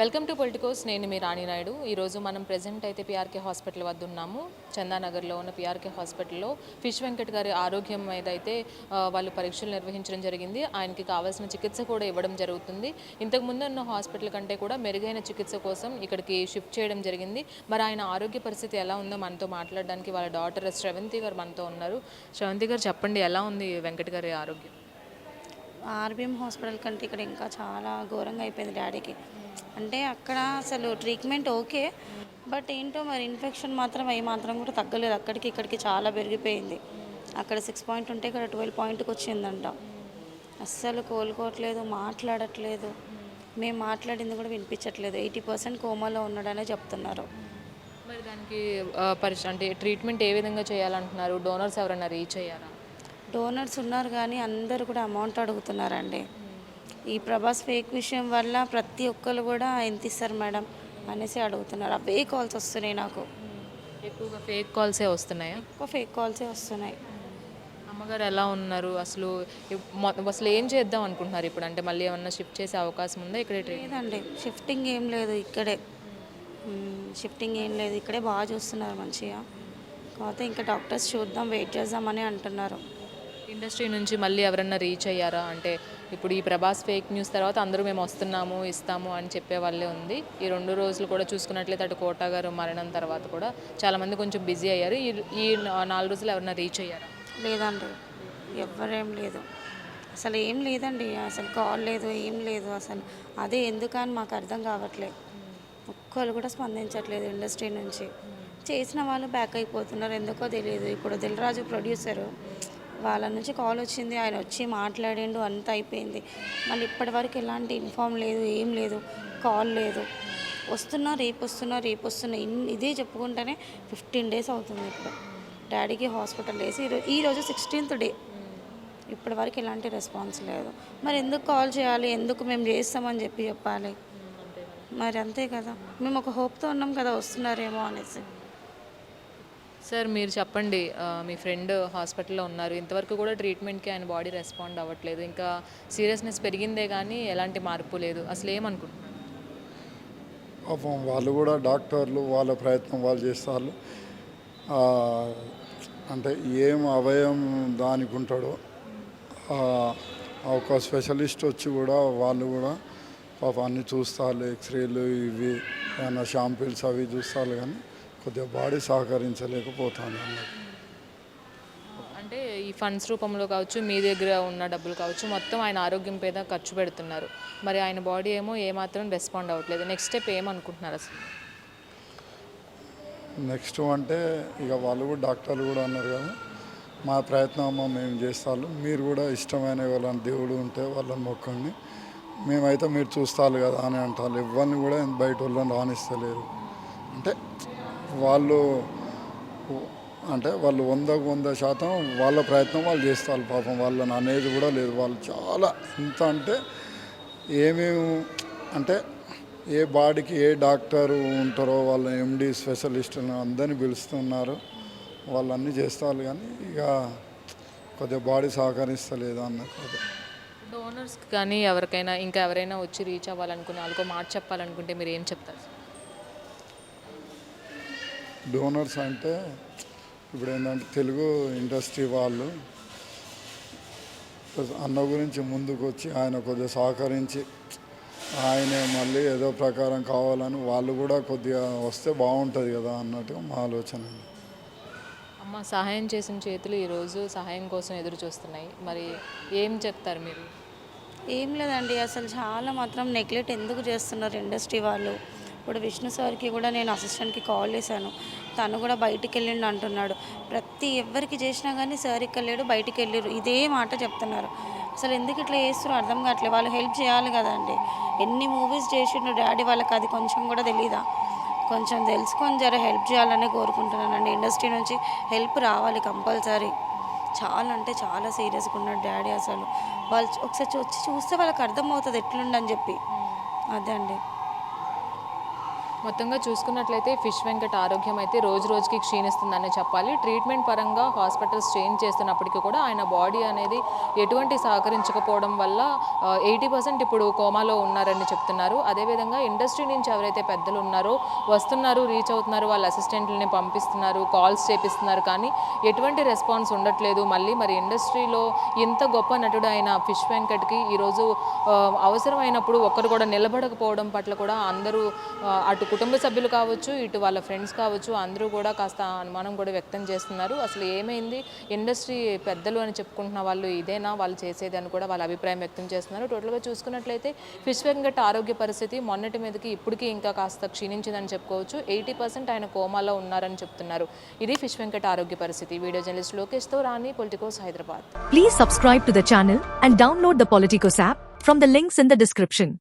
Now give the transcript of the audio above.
Welcome to Politicos నేను మీ రాణి నాయుడు. ఈరోజు మనం ప్రెజెంట్ అయితే పిఆర్కే హాస్పిటల్ వద్ద ఉన్నాము. చందానగర్లో ఉన్న పిఆర్కే హాస్పిటల్లో ఫిష్ వెంకట్ గారి ఆరోగ్యం మీద అయితే వాళ్ళు పరీక్షలు నిర్వహించడం జరిగింది. ఆయనకి కావాల్సిన చికిత్స కూడా ఇవ్వడం జరుగుతుంది. ఇంతకు ముందు ఉన్న హాస్పిటల్ కంటే కూడా మెరుగైన చికిత్స కోసం ఇక్కడికి షిఫ్ట్ చేయడం జరిగింది. మరి ఆయన ఆరోగ్య పరిస్థితి ఎలా ఉందో మనతో మాట్లాడడానికి వాళ్ళ డాటర్ శ్రవంతి గారు మనతో ఉన్నారు. శ్రవంతి గారు చెప్పండి ఎలా ఉంది వెంకట్ గారి ఆరోగ్యం? ఆర్బిఎం హాస్పిటల్ కంటే ఇక్కడ ఇంకా చాలా ఘోరంగా అయిపోయింది డాడీకి. అంటే అక్కడ అసలు ట్రీట్మెంట్ ఓకే బట్ ఏంటో మరి ఇన్ఫెక్షన్ మాత్రం ఏ మాత్రం కూడా తగ్గలేదు. అక్కడికి ఇక్కడికి చాలా పెరిగిపోయింది. అక్కడ సిక్స్ పాయింట్ ఉంటే ఇక్కడ ట్వెల్వ్ పాయింట్కి వచ్చిందంట. అస్సలు కోలుకోవట్లేదు మాట్లాడట్లేదు. మేము మాట్లాడింది కూడా వినిపించట్లేదు. ఎయిటీ పర్సెంట్ కోమాలో ఉన్నాడనే చెప్తున్నారు. మరి దానికి ఆ, పరిస్థితి అంటే ట్రీట్మెంట్ ఏ విధంగా చేయాలంటున్నారు? డోనర్స్ ఎవరైనా రీచ్ అయ్యారా? డోనర్స్ ఉన్నారు కానీ అందరు కూడా అమౌంట్ అడుగుతున్నారండి. ఈ ప్రభాస్ ఫేక్ విషయం వల్ల ప్రతి ఒక్కరు కూడా ఎంత ఇస్తారు మేడం? అనేసి అడుగుతున్నారు. అవే కాల్స్ వస్తున్నాయి నాకు. ఎక్కువగా ఫేక్ కాల్సే వస్తున్నాయా? ఎక్కువ ఫేక్ కాల్సే వస్తున్నాయి. అమ్మగారు ఎలా ఉన్నారు? అసలు అసలు ఏం చేద్దాం అనుకుంటున్నారు ఇప్పుడు? అంటే మళ్ళీ ఏమన్నా షిఫ్ట్ చేసే అవకాశం ఉందా ఇక్కడ లేదండి. షిఫ్టింగ్ ఏం లేదు ఇక్కడే. షిఫ్టింగ్ ఏం లేదు. ఇక్కడే బాగా చూస్తున్నారు మంచిగా. కాకపోతే ఇంకా డాక్టర్స్ చూద్దాం వెయిట్ చేద్దామని అంటున్నారు. ఇండస్ట్రీ నుంచి మళ్ళీ ఎవరన్నా రీచ్ అయ్యారా? అంటే ఇప్పుడు ఈ ప్రభాస్ ఫేక్ న్యూస్ తర్వాత అందరూ మేము వస్తున్నాము ఇస్తాము అని చెప్పే వాళ్ళే ఉంది. ఈ రెండు రోజులు కూడా చూసుకున్నట్లయితే అటు కోట గారు మరణం తర్వాత కూడా చాలామంది కొంచెం బిజీ అయ్యారు. ఈ ఈ నాలుగు రోజులు ఎవరన్నా రీచ్ అయ్యారా? లేదండి. ఎవరేం లేదు. అసలు ఏం లేదండి. అసలు కాల్ లేదు ఏం లేదు. అసలు అదే ఎందుకని మాకు అర్థం కావట్లేదు ఒక్కరు కూడా స్పందించట్లేదు ఇండస్ట్రీ నుంచి. చేసిన వాళ్ళు బ్యాక్ అయిపోతున్నారు. ఎందుకో తెలియదు. ఇప్పుడు దిల్రాజు ప్రొడ్యూసరు వాళ్ళ నుంచి కాల్ వచ్చింది ఆయన వచ్చి మాట్లాడిండు అంతా అయిపోయింది. మళ్ళీ ఇప్పటి వరకు ఎలాంటి ఇన్ఫామ్ లేదు ఏం లేదు కాల్ లేదు. వస్తున్నా రేపు వస్తున్నా రేపు వస్తున్నా ఇన్ ఇదే చెప్పుకుంటేనే ఫిఫ్టీన్ డేస్ అవుతుంది ఇప్పుడు. డాడీకి హాస్పిటల్ వేసి ఈరోజు ఈరోజు సిక్స్టీన్త్ డే. ఇప్పటి వరకు ఎలాంటి రెస్పాన్స్ లేదు. మరి ఎందుకు కాల్ చేయాలి ఎందుకు మేము చేస్తామని చెప్పి చెప్పాలి. మరి అంతే కదా. మేము ఒక హోప్తో ఉన్నాం కదా వస్తున్నారేమో అనేసి. సార్ మీరు చెప్పండి. మీ ఫ్రెండ్ హాస్పిటల్లో ఉన్నారు. ఇంతవరకు కూడా ట్రీట్మెంట్కి ఆయన బాడీ రెస్పాండ్ అవ్వట్లేదు. ఇంకా సీరియస్నెస్ పెరిగిందే కానీ ఎలాంటి మార్పు లేదు. అసలు ఏమనుకుంటున్నారు? పాపం వాళ్ళు కూడా డాక్టర్లు వాళ్ళ ప్రయత్నం వాళ్ళు చేస్తారు. అంటే ఏం అవయం దానికి ఉంటాడో ఒక స్పెషలిస్ట్ వచ్చి కూడా వాళ్ళు కూడా పాప అన్ని చూస్తారు. ఎక్స్రేలు ఇవి ఏమైనా షాంపిల్స్ అవి చూస్తారు కానీ కొద్దిగా బాడీ సహకరించలేకపోతాను అన్నట్టు. అంటే ఈ ఫండ్స్ రూపంలో కావచ్చు మీ దగ్గర ఉన్న డబ్బులు కావచ్చు మొత్తం ఆయన ఆరోగ్యం మీద ఖర్చు పెడుతున్నారు. మరి ఆయన బాడీ ఏమో ఏమాత్రం రెస్పాండ్ అవ్వట్లేదు. నెక్స్ట్ స్టెప్ ఏమనుకుంటున్నారు అసలు? నెక్స్ట్ అంటే ఇక వాళ్ళు కూడా డాక్టర్లు కూడా అన్నారు కదా మా ప్రయత్నం అమ్మ మేము చేస్తాము మీరు కూడా ఇష్టమైన వాళ్ళని దేవుడు ఉంటే వాళ్ళని మొక్కండి. మేమైతే మీరు చూస్తారు కదా అని అంటారు ఎవరిని కూడా బయట వాళ్ళని రాణిస్తలేరు అంటే వాళ్ళు అంటే వాళ్ళు వందకు వంద శాతం వాళ్ళ ప్రయత్నం వాళ్ళు చేస్తారు. పాపం వాళ్ళని అనేది కూడా లేదు. వాళ్ళు చాలా ఎంత అంటే ఏమేమి అంటే ఏ బాడీకి ఏ డాక్టర్ ఉంటారో వాళ్ళ ఎండి స్పెషలిస్టులను అందరినీ పిలుస్తున్నారు. వాళ్ళన్నీ చేస్తారు కానీ ఇక కొద్దిగా బాడీ సహకరిస్తలేదు అన్న కొద్దిగా డోనర్స్ కానీ ఎవరికైనా ఇంకా ఎవరైనా వచ్చి రీచ్ అవ్వాలనుకునే వాళ్ళకో మాట చెప్పాలనుకుంటే మీరు ఏం చెప్తారు? డోనర్స్ అంటే ఇప్పుడు ఏంటంటే తెలుగు ఇండస్ట్రీ వాళ్ళు అన్న గురించి ముందుకు వచ్చి ఆయన కొద్దిగా సహకరించి ఆయనే మళ్ళీ ఏదో ప్రకారం కావాలని వాళ్ళు కూడా కొద్దిగా వస్తే బాగుంటుంది కదా అన్నట్టుగా మా ఆలోచన. అండి అమ్మ సహాయం చేసిన చేతులు ఈరోజు సహాయం కోసం ఎదురు చూస్తున్నాయి. మరి ఏం చెప్తారు మీరు? ఏం లేదండి అసలు చాలా మాత్రం నెగ్లెక్ట్ ఎందుకు చేస్తున్నారు ఇండస్ట్రీ వాళ్ళు? ఇప్పుడు విష్ణు సార్కి కూడా నేను అసిస్టెంట్కి కాల్ చేశాను. తను కూడా బయటికి వెళ్ళిండు అంటున్నాడు. ప్రతి ఎవరికి చేసినా కానీ సార్ ఇక్కడ లేడు బయటికి వెళ్ళారు ఇదే మాట చెప్తున్నారు. అసలు ఎందుకు ఇట్లా చేస్తారు అర్థం కావట్లేదు. వాళ్ళు హెల్ప్ చేయాలి కదండి ఎన్ని మూవీస్ చేసిండు డాడీ వాళ్ళకి అది కొంచెం కూడా తెలీదా? కొంచెం తెలుసుకొని జర హెల్ప్ చేయాలని కోరుకుంటున్నానండి. ఇండస్ట్రీ నుంచి హెల్ప్ రావాలి కంపల్సరీ. చాలా అంటే చాలా సీరియస్గా ఉన్నాడు డాడీ అసలు. వాళ్ళు ఒకసారి వచ్చి చూస్తే వాళ్ళకి అర్థమవుతుంది ఎట్లుండని చెప్పి. అదే అండి. మొత్తంగా చూసుకున్నట్లయితే ఫిష్ వెంకట్ ఆరోగ్యం అయితే రోజు రోజుకి క్షీణిస్తుందని చెప్పాలి. ట్రీట్మెంట్ పరంగా హాస్పిటల్స్ చేంజ్ చేస్తున్నప్పటికీ కూడా ఆయన బాడీ అనేది ఎటువంటి సహకరించకపోవడం వల్ల ఎయిటీ పర్సెంట్ ఇప్పుడు కోమాలో ఉన్నారని చెప్తున్నారు. అదేవిధంగా ఇండస్ట్రీ నుంచి ఎవరైతే పెద్దలు ఉన్నారో వస్తున్నారు రీచ్ అవుతున్నారు వాళ్ళ అసిస్టెంట్లని పంపిస్తున్నారు కాల్స్ చేపిస్తున్నారు. కానీ ఎటువంటి రెస్పాన్స్ ఉండట్లేదు. మళ్ళీ మరి ఇండస్ట్రీలో ఇంత గొప్ప నటుడు అయిన ఫిష్ వెంకట్కి ఈరోజు అవసరమైనప్పుడు ఒక్కరు కూడా నిలబడకపోవడం పట్ల కూడా అందరూ అటు కుటుంబ సభ్యులు కావచ్చు ఇటు వాళ్ళ ఫ్రెండ్స్ కావచ్చు అందరూ కూడా కాస్త అనుమానం కూడా వ్యక్తం చేస్తున్నారు. అసలు ఏమైంది? ఇండస్ట్రీ పెద్దలు అని చెప్పుకుంటున్న వాళ్ళు ఇదేనా? వాళ్ళు చేసేది అని కూడా వాళ్ళ అభిప్రాయం వ్యక్తం చేస్తున్నారు. టోటల్గా చూసుకున్నట్లయితే ఫిష్ వెంకట్ ఆరోగ్య పరిస్థితి మొన్నటి మీదకి ఇప్పటికీ ఇంకా కాస్త క్షీణించిందని చెప్పుకోవచ్చు. ఎయిటీ పర్సెంట్ ఆయన కోమాలో ఉన్నారని చెప్తున్నారు. ఇది ఫిష్ వెంకట్ ఆరోగ్య పరిస్థితి. Video journalist లోకేష్తో Rani Politicos Hyderabad. Please subscribe to the channel and download the Politicos app from the links in the description